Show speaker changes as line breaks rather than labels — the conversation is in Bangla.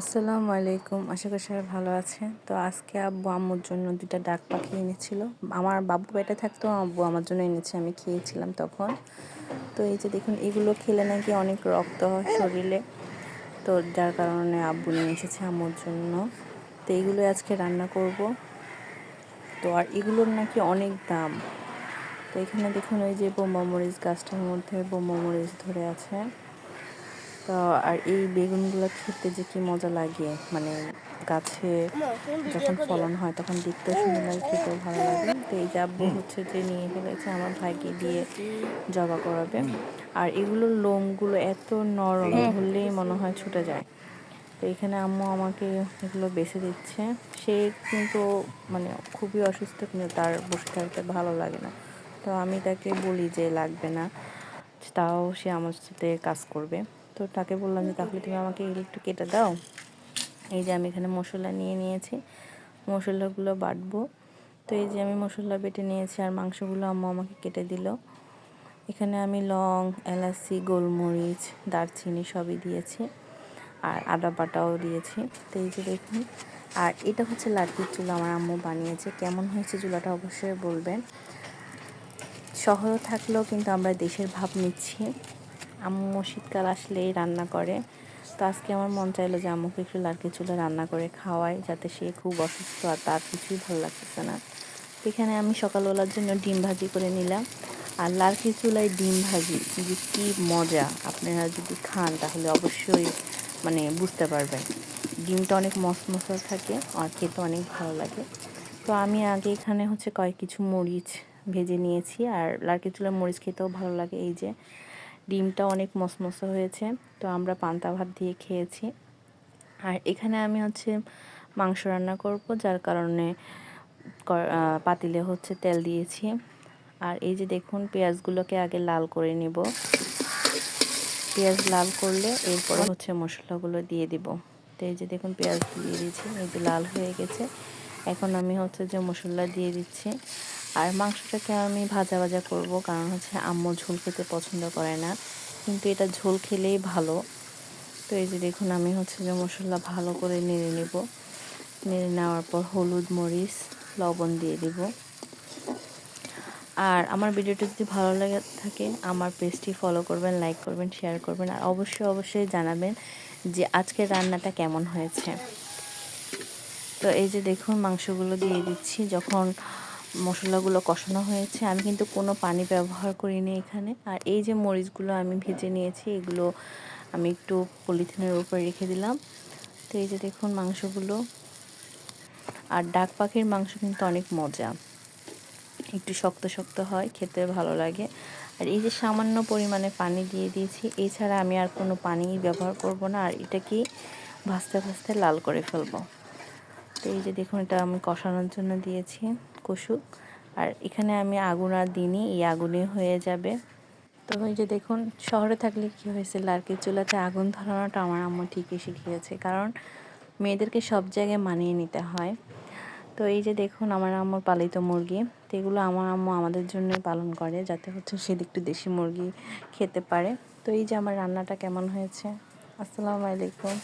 আসসালামু আলাইকুম। আশা করি সবাই ভালো আছে তো আজকে আব্বু আম্মুর জন্য দুটা ডাক পাখি এনেছিল আমার বাবু পেটে থাকতো, আব্বু আমার জন্য এনেছে, আমি খেয়েছিলাম তখন। তো এই যে দেখুন, এগুলো খেলে নাকি অনেক রক্ত হয় শরীরে। তো যার কারণে আব্বু নিয়ে এসেছে আম্মুর জন্য। তো এইগুলো আজকে রান্না করব। তো আর এগুলোর নাকি অনেক দাম। তো এখানে দেখুন, ওই যে বোম্বা মরিচ গাছটার মধ্যে বোম্বা মরিচ ধরে আছে। তো আর এই বেগুনগুলো খেতে যে কি মজা লাগে। মানে গাছে যখন ফলন হয় তখন দেখতেও সুন্দর লাগে, খেতেও ভালো লাগে। তো এই আব্বু হচ্ছে যে নিয়ে ফেলেছে, আমার ভাইকে দিয়ে জবা করাবে। আর এগুলোর লোমগুলো এত নরম, ধরলেই মনে হয় ছুটে যায়। তো এখানে আম্মু আমাকে এগুলো বেছে দিচ্ছে। সে কিন্তু মানে খুবই অসুস্থ, কিন্তু তার বসে থাকতে ভালো লাগে না। তো আমি তাকে বলি যে লাগবে না, তাও সে আমার সাথে কাজ করবে। তো তাকে বললাম যে, তাহলে তুমি আমাকে একটু কেটে দাও। এই যে আমি এখানে মশলা নিয়ে নিয়েছি। মশলাগুলো বাটবো। তো এই যে আমি মশলা বেটে নিয়েছি আর মাংসগুলো আম্মু আমাকে কেটে দিল। এখানে আমি লং, এলাচি, গোলমরিচ, দারচিনি সবই দিয়েছি আর আদা বাটাও দিয়েছি। তো এই যে দেখুন, আর এটা হচ্ছে লাঠির চুলা আমার আম্মু বানিয়েছে। কেমন হয়েছে চুলাটা অবশ্যই বলবেন। শহরে থাকলেও কিন্তু আমরা দেশের ভাব নিচ্ছি। আম্মু শীতকাল আসলেই রান্না করে। তো আজকে আমার মন চাইলো যে আম্মুকে একটু লাড়কি চুলে রান্না করে খাওয়াই, যাতে সে খুব অসুস্থ আর তার কিছুই ভালো লাগতেছে না। এখানে আমি সকালবেলার জন্য ডিম ভাজি করে নিলাম। আর লাড়কি চুলায় ডিম ভাজি, যে কী মজা! আপনারা যদি খান তাহলে অবশ্যই মানে বুঝতে পারবেন। ডিমটা অনেক মস মশলা থাকে আর খেতে অনেক ভালো লাগে। তো আমি আগে এখানে হচ্ছে কয়েক কিছু মরিচ ভেজে নিয়েছি। আর লাড়কি চুলার মরিচ খেতেও ভালো লাগে এই যে। ডিমটা অনেক মসমসে হয়েছে, তো আমরা পান্তা ভাত দিয়ে খেয়েছি। আর এখানে আমি হচ্ছে মাংস রান্না করব, যার কারণে পাতিলে হচ্ছে তেল দিয়েছি। আর এই যে দেখুন, পেঁয়াজগুলোকে আগে লাল করে নেব। পেঁয়াজ লাল করলে এরপরে হচ্ছে মশলাগুলো দিয়ে দিব। তো এই যে দেখুন, পেঁয়াজ দিয়ে দিয়েছি, এই যে লাল হয়ে গেছে। এখন আমি হচ্ছে যে মশলা দিয়ে দিচ্ছি। আর মাংসটাকে আমি ভাজা ভাজা করব, কারণ হচ্ছে আম্মু ঝোল খেতে পছন্দ করে না। কিন্তু এটা ঝোল খেলেই ভালো। তো এই যে দেখুন, আমি হচ্ছে যে মশলা ভালো করে নেড়ে নেব। নেড়ে নেওয়ার পর হলুদ মরিচ, লবণ দিয়ে দিব। আর আমার ভিডিওটা যদি ভালো লাগে থাকে, আমার পেজটি ফলো করবেন লাইক করবেন শেয়ার করবেন, আর অবশ্যই অবশ্যই জানাবেন যে আজকের রান্নাটা কেমন হয়েছে। তো এই যে দেখুন, মাংসগুলো দিয়ে দিচ্ছি। যখন মশলাগুলো কষানো হয়েছে। আমি কিন্তু কোনো পানি ব্যবহার করিনি এখানে। আর এই যে মরিচগুলো আমি ভেজে নিয়েছি, এগুলো আমি একটু পলিথিনের উপরে রেখে দিলাম। তো এই যে দেখুন মাংসগুলো। আর ডাক পাখির মাংস কিন্তু অনেক মজা। একটু শক্ত শক্ত হয়, খেতে ভালো লাগে। আর এই যে সামান্য পরিমাণে পানি দিয়ে দিয়েছি, এছাড়া আমি আর কোনো পানি ব্যবহার করব না। আর এটাকে ভাজতে ভাজতে লাল করে ফেলব। তো এই যে দেখুন, এটা আমি কষানোর জন্য দিয়েছি। কষুক আর এখানে আমি আগুন আর দিনই এই আগুনে হয়ে যাবে। তো ওই যে দেখুন, শহরে থাকলে কি হয়েছে? লার্কির চুলাতে আগুন ধরানোটা আমার আম্মু ঠিকই শিখিয়েছে। কারণ মেয়েদেরকে সব জায়গায় মানিয়ে নিতে হয়। তো এই যে দেখুন, আমার আম্মুর পালিত মুরগি। তো এগুলো আমার আম্মু আমাদের জন্য পালন করে, যাতে হচ্ছে সেদিকটু দেশি মুরগি খেতে পারে। তো এই যে আমার রান্নাটা কেমন হয়েছে? আসসালামু আলাইকুম।